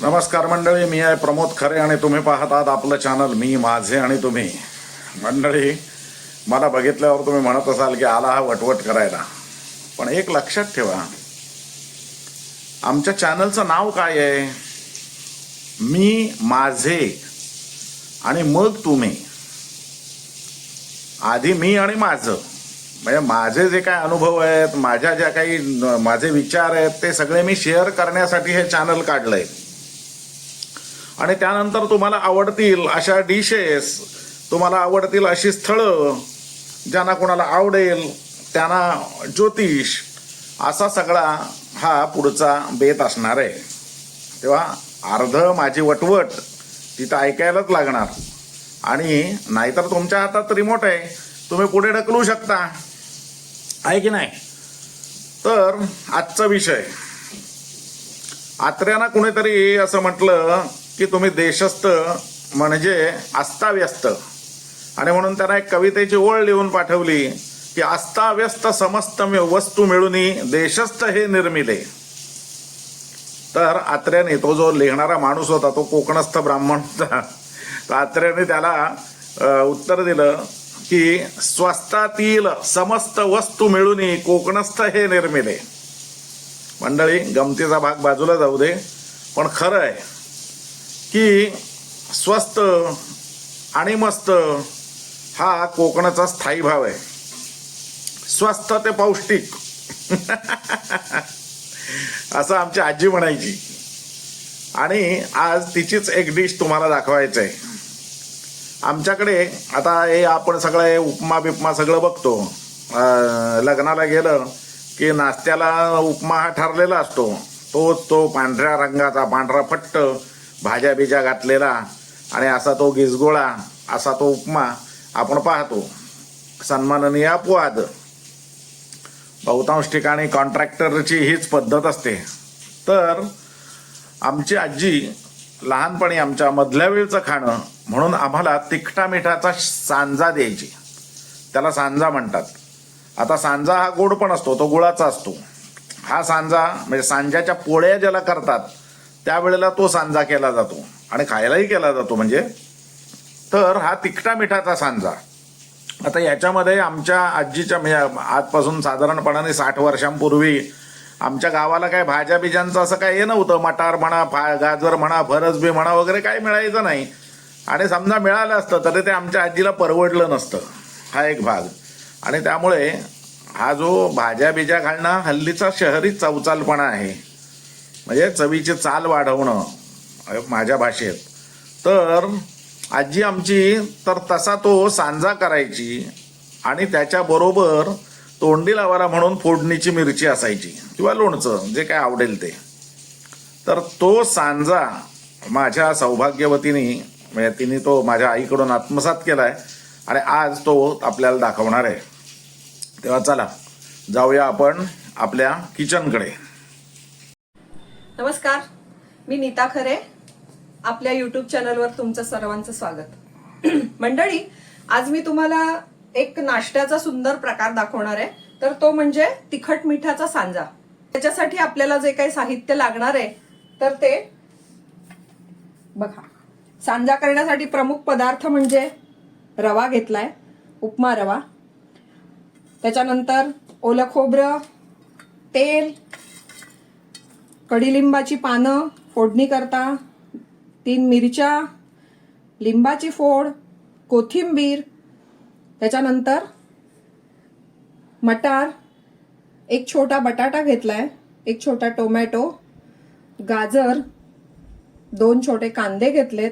नमस्कार मंडळी मी आहे प्रमोद खरे आणि तुम्ही पाहतात आपलं चॅनल मी माझे आणि तुम्ही. मंडळी मला बघितल्यावर तुम्ही म्हणत असाल की आला हा वटवट करायला. पण एक लक्षात ठेवा आमच्या चॅनलचं नाव काय आहे? मी माझे आणि मग तुम्ही. आधी मी आणि माझं. म्हणजे माझे जे काय अनुभव आहेत माझ्या ज्या काही माझे विचार आहेत ते सगळे मी शेअर करण्यासाठी हे चॅनल काढलंय. आणि त्यानंतर तुम्हाला आवडतील अशा डिशेस तुम्हाला आवडतील अशी स्थळं ज्यांना कोणाला आवडेल त्यांना ज्योतिष असा सगळा हा पुढचा बेत असणार आहे. तेव्हा अर्ध माझी वटवट तिथं ऐकायलाच लागणार. आणि नाहीतर तुमच्या हातात रिमोट आहे. तुम्ही पुढे ढकलू शकता. आहे की नाही? तर आजचा विषय. आत्र्यांना कुणीतरी असं म्हटलं की तुम्ही देशस्थ म्हणजे अस्ताव्यस्त. आणि म्हणून त्यांना एक कवितेची ओळ लिहून पाठवली की अस्ताव्यस्त समस्त वस्तू मिळून देशस्थ हे निर्मिले. तर आत्र्याने तो जो लिहिणारा माणूस होता तो कोकणस्थ ब्राह्मण होता. तर आत्र्याने त्याला उत्तर दिलं की स्वस्तातील समस्त वस्तू मिळून कोकणस्थ हे निर्मिले. मंडळी गमतीचा भाग बाजूला जाऊ दे पण खरं आहे की स्वस्त आणि मस्त हा कोकणाचा स्थायी भाव आहे. स्वस्त ते पौष्टिक. असं आमची आजी म्हणायची. आणि आज तिचीच एक डिश तुम्हाला दाखवायचं आहे आमच्याकडे आता हे आपण सगळं हे उपमा बिपमा सगळं बघतो. लग्नाला गेलं की नाश्त्याला उपमा हा ठरलेला असतो. तोच तो पांढऱ्या रंगाचा पांढरा फट्ट भाज्या बिज्या घातलेला आणि असा तो गिजगोळा असा तो उपमा आपण पाहतो. सन्माननीय अपवाद. बहुतांश ठिकाणी कॉन्ट्रॅक्टरची हीच पद्धत असते. तर आमची आजी लहानपणी आमच्या मधल्या वेळचं खाणं म्हणून आम्हाला तिखटा मिठाचा सांजा द्यायची. त्याला सांजा म्हणतात. आता सांजा हा गोड पण असतो तो गुळाचा असतो. हा सांजा म्हणजे सांजाच्या पोळ्या ज्याला करतात त्यावेळेला तो सांजा केला जातो आणि खायलाही केला जातो म्हणजे. तर हा तिखटा मिठाचा सांजा. आता याच्यामध्ये आमच्या आजीच्या म्हणजे आजपासून साधारणपणाने साठ वर्षांपूर्वी आमच्या गावाला काय भाज्या बिज्यांचं असं काय हे नव्हतं. मटार म्हणा फा गाजर म्हणा फरसबी म्हणा वगैरे काही मिळायचं नाही. आणि समजा मिळालं असतं तरी ते आमच्या आजीला परवडलं नसतं. हा एक भाग. आणि त्यामुळे हा जो भाज्या बिज्या घालणं हल्लीचा शहरी चवचालपणा आहे. म्हणजे चवीची चाल वाढवणं अ, माझ्या भाषेत. तर आजी आमची तर तसा तो सांजा करायची आणि त्याच्याबरोबर तोंडी लावायला म्हणून फोडणीची मिरची असायची किंवा लोणचं जे काय आवडेल ते. तर तो सांजा माझ्या सौभाग्यवतीने म्हणजे तिने तो माझ्या आईकडून आत्मसात केलाय आणि आज तो आपल्याला दाखवणार आहे. तेव्हा चला जाऊया आपण आपल्या किचनकडे. नमस्कार मी नीता खरे. आपल्या युट्यूब चॅनलवर तुमचं सर्वांचं स्वागत. मंडळी आज मी तुम्हाला एक नाश्त्याचा सुंदर प्रकार दाखवणार आहे. तर तो म्हणजे तिखट मिठाचा सांजा. त्याच्यासाठी आपल्याला जे काही साहित्य लागणार आहे तर ते बघा. सांजा करण्यासाठी प्रमुख पदार्थ म्हणजे रवा घेतलाय उपमा रवा. त्याच्यानंतर ओलं खोबरं तेल कडीलिंबाची पानं फोडणी करता तीन मिरच्या लिंबाची फोड कोथिंबीर त्याच्यानंतर मटार एक छोटा बटाटा घेतलाय एक छोटा टोमॅटो गाजर दोन छोटे कांदे घेतलेत.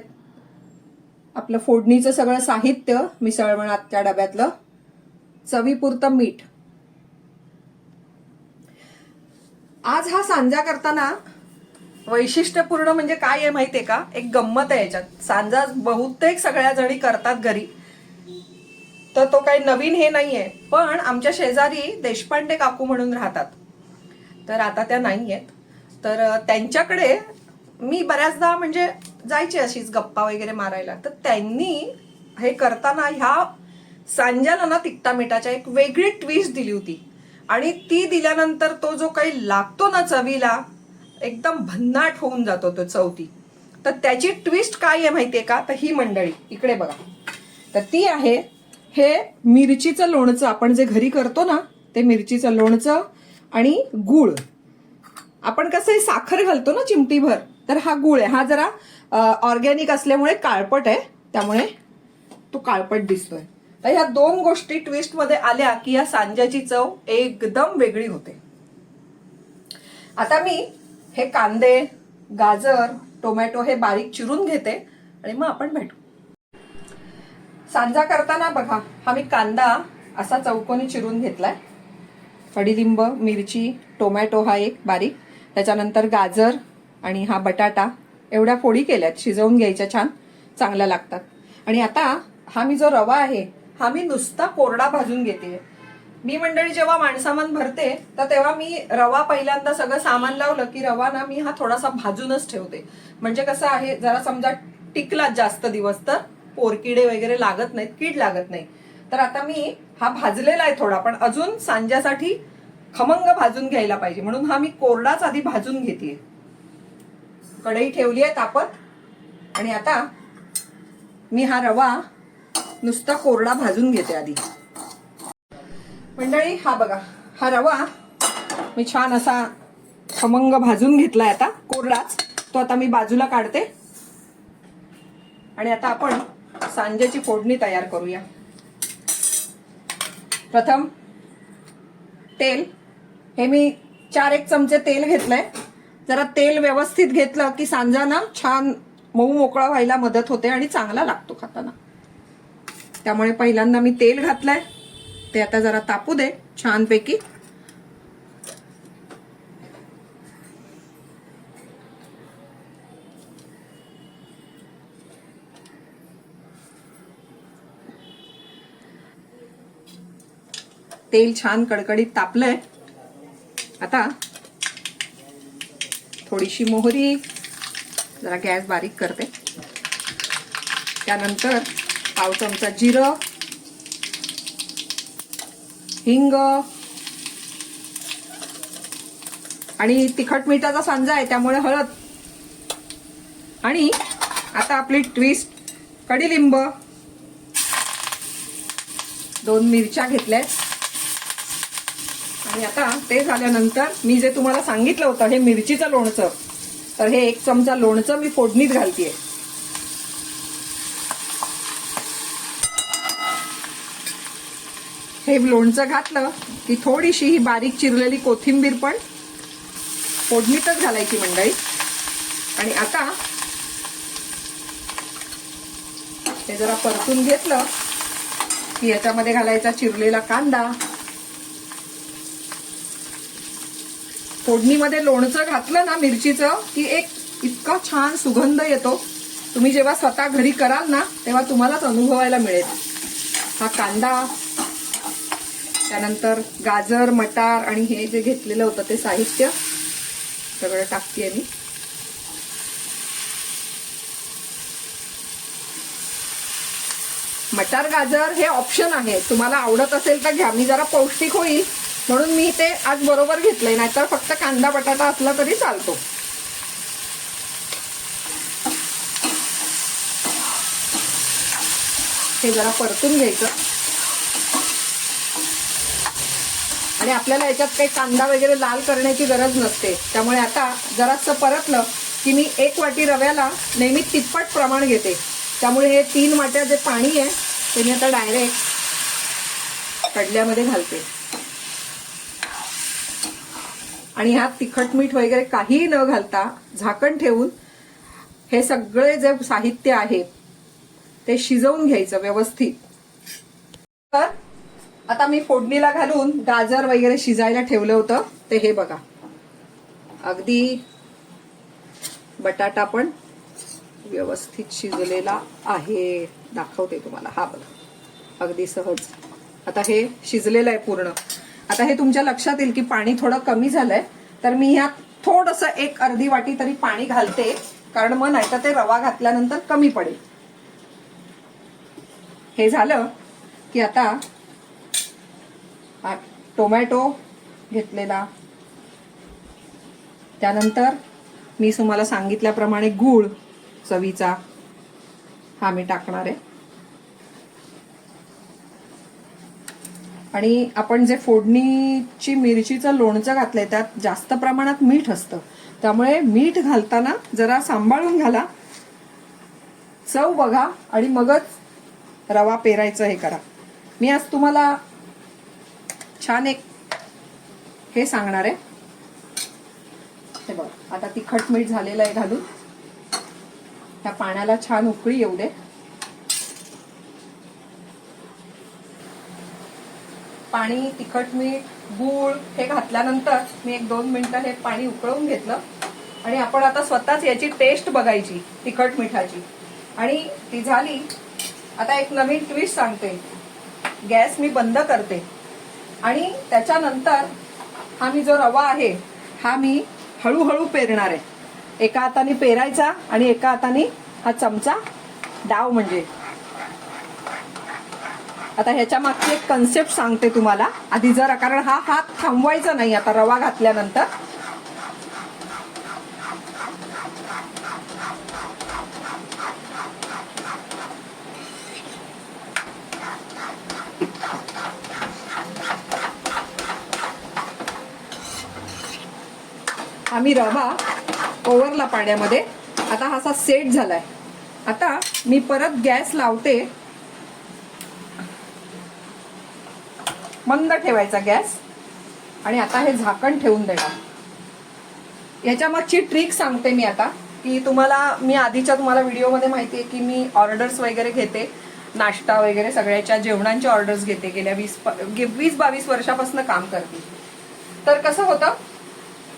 आपलं फोडणीचं सगळं साहित्य मिसळवणात त्या डब्यातलं. चवीपुरतं मीठ. आज हा सांजा करताना वैशिष्ट्यपूर्ण म्हणजे काय आहे माहितीये का? एक गंमत आहे याच्यात. सांजा बहुतेक सगळ्या जणी करतात घरी. तर तो काही नवीन हे नाहीये. पण आमच्या शेजारी देशपांडे काकू म्हणून राहतात. तर आता त्या नाही आहेत तर त्यांच्याकडे मी बऱ्याचदा म्हणजे जायची अशीच गप्पा वगैरे मारायला. तर त्यांनी हे करताना ह्या सांज्याला ना तिकटा मिठाच्या एक वेगळी ट्विस्ट दिली होती. आणि ती दिल्यानंतर तो जो काही लागतो ना चवीला एकदम भन्नाट होऊन जातो तो चवती तर त्याची ट्विस्ट काय आहे माहितीये का? तर ही मंडळी इकडे बघा. तर ती आहे हे मिरचीचं लोणचं. आपण जे घरी करतो ना ते मिरचीचं लोणचं आणि गूळ. आपण कसं हे साखर घालतो ना चिमटीभर तर हा गुळ आहे. हा जरा ऑर्गॅनिक असल्यामुळे काळपट आहे. त्यामुळे तो काळपट दिसतोय. तर ह्या दोन गोष्टी ट्विस्टमध्ये आल्या की या सांज्याची चव एकदम वेगळी होते. आता मी हे कांदे गाजर टोमॅटो हे बारीक चिरून घेते आणि मग आपण भेटू. सांजा करताना बघा हा मी कांदा असा चौकोनी चिरून घेतलाय. कडीलिंब मिरची टोमॅटो हा एक बारीक. त्याच्यानंतर गाजर आणि हा बटाटा एवढ्या फोडी केल्यात शिजवून घ्यायच्या छान चांगल्या लागतात. आणि आता हा मी जो रवा आहे हा मी नुसता कोरडा भाजून घेते. मी मंडळी जेव्हा माणसामान भरते तर तेव्हा मी रवा पहिल्यांदा सगळं सामान लावलं की रवा ना मी हा थोडासा भाजूनच ठेवते. म्हणजे कसं आहे जरा समजा टिकला जास्त दिवस तर पोरकिडे वगैरे लागत नाहीत कीड लागत नाही. तर आता मी हा भाजलेला आहे थोडा पण अजून सांज्यासाठी खमंग भाजून घ्यायला पाहिजे. म्हणून हा मी कोरडाच आधी भाजून घेते. कढई ठेवली आहे तापत. आणि आता मी हा रवा नुसता कोरडा भाजून घेते आधी. मंडळी हा बघा हा रवा. मी छान असा खमंग भाजून घेतलाय आता कोरडाच. तो आता मी बाजूला काढते. आणि आता आपण सांजेची फोडणी तयार करूया. प्रथम तेल. हे मी चार एक चमचे तेल घेतलंय. जरा तेल व्यवस्थित घेतलं की सांजा ना छान मऊ मोकळा व्हायला मदत होते आणि चांगला लागतो खाताना. त्यामुळे पहिल्यांदा मी तेल घातलंय. ते आता जरा तापू दे छानपैकी. तेल छान कडकडीत तापलंय. आता थोडीशी मोहरी जरा गॅस बारीक करते. त्यानंतर पाव चमचा जिरं हिंग आणि तिखट मिठाचा सांजा आहे त्यामुळे हळद. आणि आता आपली ट्विस्ट कडीलिंब. दोन मिरच्या घेतल्या आणि आता ते झाल्यानंतर मी जे तुम्हाला सांगितलं होतं हे मिरचीचं लोणचं तर हे एक चमचा लोणचं मी फोडणीत घालतीये. हे लोणचं घातलं की थोडीशी ही बारीक चिरलेली कोथिंबीर पण फोडणीतच घालायची मंडळी आणि आता हे जरा परतून घेतलं की याच्यामध्ये घालायचा चिरलेला कांदा. फोडणीमध्ये लोणचं घातलं ना मिरचीचं की एक इतका छान सुगंध येतो. तुम्ही जेव्हा स्वतः घरी कराल ना तेव्हा तुम्हालाच अनुभवायला मिळेल. हा कांदा त्यानंतर गाजर मटार आणि हे जे घेतलेलं होतं ते साहित्य. सगळं टाकते मी. मटार गाजर हे ऑप्शन आहे. तुम्हाला आवडत असेल तर घ्या. मी जरा पौष्टिक होईल. म्हणून मी ते आज बरोबर घेतलंय. नाहीतर फक्त कांदा बटाटा असला तरी चालतो. हे जरा परतून घ्यायचं. आणि आपल्याला याच्यात काही कांदा वगैरे लाल करण्याची गरज नसते. त्यामुळे आता जरासं परतलं की मी एक वाटी रव्याला नेहमी तिप्पट प्रमाण घेते. त्यामुळे हे तीन वाट्या जे पाणी आहे ते मी आता डायरेक्ट कडल्यामध्ये घालते. आणि ह्यात तिखट मीठ वगैरे काहीही न घालता झाकण ठेवून हे सगळे जे साहित्य आहे ते शिजवून घ्यायचं व्यवस्थित. तर आता मी फोडणीला घालून गाजर वगैरे शिजायला ठेवलं होतं. ते हे बघा. अगदी बटाटा पण व्यवस्थित शिजलेला आहे. दाखवते तुम्हाला. हा बघा. अगदी सहज. आता हे शिजलेलं आहे पूर्ण. आता हे तुमच्या लक्षात येईल की पाणी थोडं कमी झालंय. तर मी ह्यात थोडंसं एक अर्धी वाटी तरी पाणी घालते. कारण मग नाही तर ते रवा घातल्यानंतर कमी पडेल. हे झालं की आता हा टोमॅटो घेतलेला. त्यानंतर मी तुम्हाला सांगितल्याप्रमाणे गूळ चवीचा हा मी टाकणार आहे. आणि आपण जे फोडणीची मिरचीचं लोणचं घातलंय त्यात जास्त प्रमाणात मीठ असतं. त्यामुळे मीठ घालताना जरा सांभाळून घाला. चव बघा आणि मगच रवा पेरायचं हे करा. मी आज तुम्हाला छान एक हे सांगणार आहे. हे बघ आता तिखट मीठ झालेलं आहे घालून. त्या पाण्याला छान उकळी येऊ दे. पाणी तिखट मीठ गूळ हे घातल्यानंतर मी एक दोन मिनिटं हे पाणी उकळून घेतलं. आणि आपण आता स्वतःच याची टेस्ट बघायची तिखट मिठाची. आणि ती झाली. आता एक नवीन ट्विस्ट सांगते. गॅस मी बंद करते. आणि त्याच्यानंतर हा मी जो रवा आहे हा मी हळूहळू पेरणार आहे. एका हाताने पेरायचा आणि एका हाताने हा चमचा डाव म्हणजे. आता ह्याच्या मागची एक कन्सेप्ट सांगते तुम्हाला. आधी जर कारण हा हात थांबवायचा नाही आता रवा घातल्यानंतर आम्ही रवा ओव्हरला पाण्यामध्ये. आता हा असा सेट झालाय. आता मी परत गॅस लावते. मंद ठेवायचा गॅस. आणि आता हे झाकण ठेवून देणार. याच्यामागची ट्रिक सांगते मी आता की तुम्हाला मी आधीच्या तुम्हाला व्हिडिओमध्ये माहिती आहे की मी ऑर्डर्स वगैरे घेते. नाश्ता वगैरे सगळ्याच्या जेवणांच्या ऑर्डर्स घेते. गेल्या वीस वीस बावीस वर्षापासून काम करते. तर कसं होतं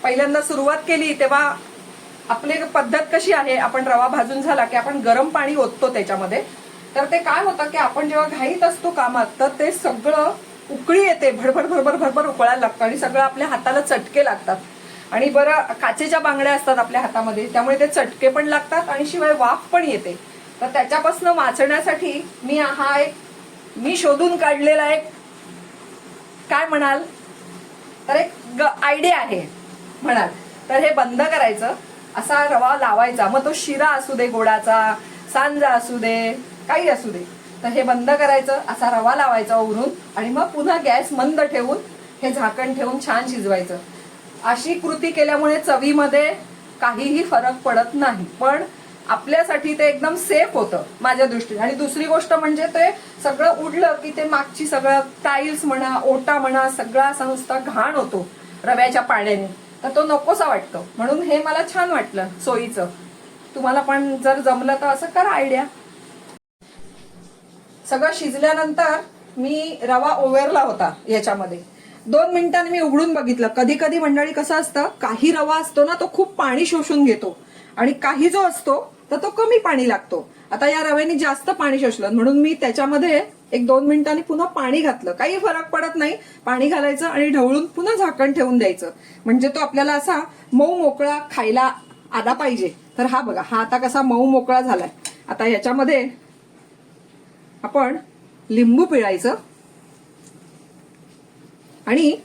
पहिल्यांदा सुरुवात केली तेव्हा आपली पद्धत कशी आहे? आपण रवा भाजून झाला की आपण गरम पाणी ओततो त्याच्यामध्ये. तर ते काय होतं की आपण जेव्हा घाईत असतो कामात तर ते सगळं उकळी येते भरभर भरभर भरभर उकळायला लागतं आणि सगळं आपल्या हाताला चटके लागतात. आणि बरं काचेच्या बांगड्या असतात आपल्या हातामध्ये त्यामुळे ते चटके पण लागतात आणि शिवाय वाफ पण येते. तर त्याच्यापासून वाचण्यासाठी मी हा एक मी शोधून काढलेला एक काय म्हणाल? तर एक आयडिया आहे. म्हणाल. तर हे बंद करायचं. असा रवा लावायचा. मग तो शिरा असू दे गोडाचा सांजा असू दे काही असू दे. तर हे बंद करायचं. असा रवा लावायचा उरून आणि मग पुन्हा गॅस मंद ठेवून हे झाकण ठेवून छान शिजवायचं. अशी कृती केल्यामुळे चवीमध्ये काहीही फरक पडत नाही. पण आपल्यासाठी ते एकदम सेफ होतं माझ्या दृष्टीने. आणि दुसरी गोष्ट म्हणजे ते सगळं उडलं की ते मागची सगळं टाईल्स म्हणा ओटा म्हणा सगळा असा नुसता घाण होतो रव्याच्या पाण्याने. तर तो नकोसा वाटतो. म्हणून हे मला छान वाटलं सोयीचं. तुम्हाला पण जर जमलं तर असं करा आयडिया सगळं शिजल्यानंतर मी रवा ओव्हरला होता याच्यामध्ये. दोन मिनिटांनी मी उघडून बघितलं. कधी कधी मंडळी कसं असतं काही रवा असतो ना तो खूप पाणी शोषून घेतो. आणि काही जो असतो तर तो कमी पाणी लागतो. आता या रव्याने जास्त पाणी शोषलं. म्हणून मी त्याच्यामध्ये एक दोन मिनिटांनी पुन्हा पाणी घातलं. काही फरक पडत नाही. पाणी घालायचं आणि ढवळून पुन्हा झाकण ठेवून द्यायचं. म्हणजे तो आपल्याला असा मऊ मोकळा खायला आला पाहिजे. तर हा बघा हा आता कसा मऊ मोकळा झालाय. आता याच्यामध्ये आपण लिंबू पिळायचं. आणि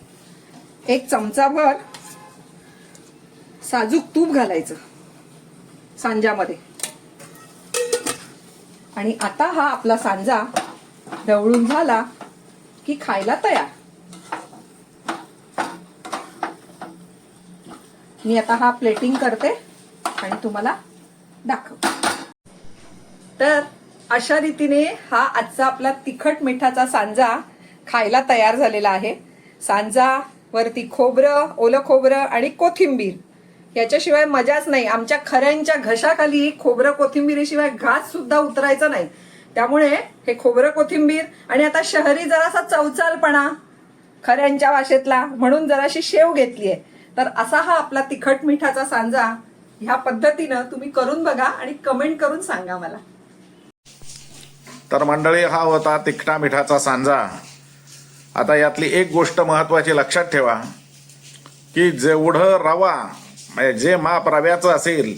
एक चमचाभर साजूक तूप घालायचं. सांजामध्ये आणि आता हा आपला सांजा ढवळून झाला की खायला तयार. मी आता हा प्लेटिंग करते आणि तुम्हाला दाखव. तर अशा रीतीने हा आजचा आपला तिखट मिठाचा सांजा खायला तयार झालेला आहे. सांजा वरती खोबरं ओलं खोबरं आणि कोथिंबीर. याच्याशिवाय मजाच नाही. आमच्या खऱ्यांच्या घशाखाली खोबरं कोथिंबीरीशिवाय घास सुद्धा उतरायचा नाही. त्यामुळे हे खोबरं कोथिंबीर आणि आता शहरी जरासा चवचालपणा खऱ्यांच्या भाषेतला म्हणून जराशी शेव घेतली आहे तर असा हा आपला तिखट मिठाचा सांजा ह्या पद्धतीनं तुम्ही करून बघा आणि कमेंट करून सांगा मला. तर मंडळी हा होता तिखटा मिठाचा सांजा. आता यातली एक गोष्ट महत्वाची लक्षात ठेवा की जेवढं रवा म्हणजे जे माप रव्याचं असेल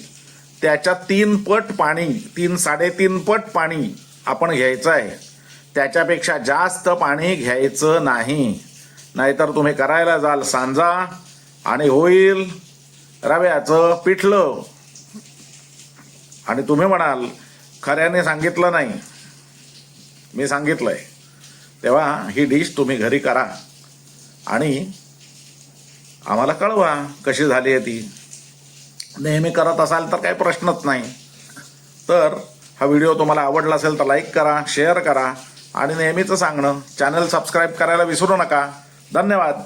त्याच्या तीन पट पाणी तीन साडेतीन पट पाणी आपण घ्यायचं आहे त्याच्यापेक्षा जास्त पाणी घ्यायचं नाही. नाहीतर तुम्ही करायला जाल सांजा आणि होईल रव्याचं पिठलं. आणि तुम्ही म्हणाल खऱ्याने सांगितलं नाही. मी सांगितलंय. तेव्हा ही डिश तुम्ही घरी करा. आणि आम्हाला कळवा कशी झाली आहे ती. नेहमी करत असाल तर काही प्रश्नच नाही. तर हा व्हिडिओ तुम्हाला आवडला असेल तर लाईक करा शेअर करा आणि नेहमीचं सांगणं चॅनल सबस्क्राईब करायला विसरू नका. धन्यवाद.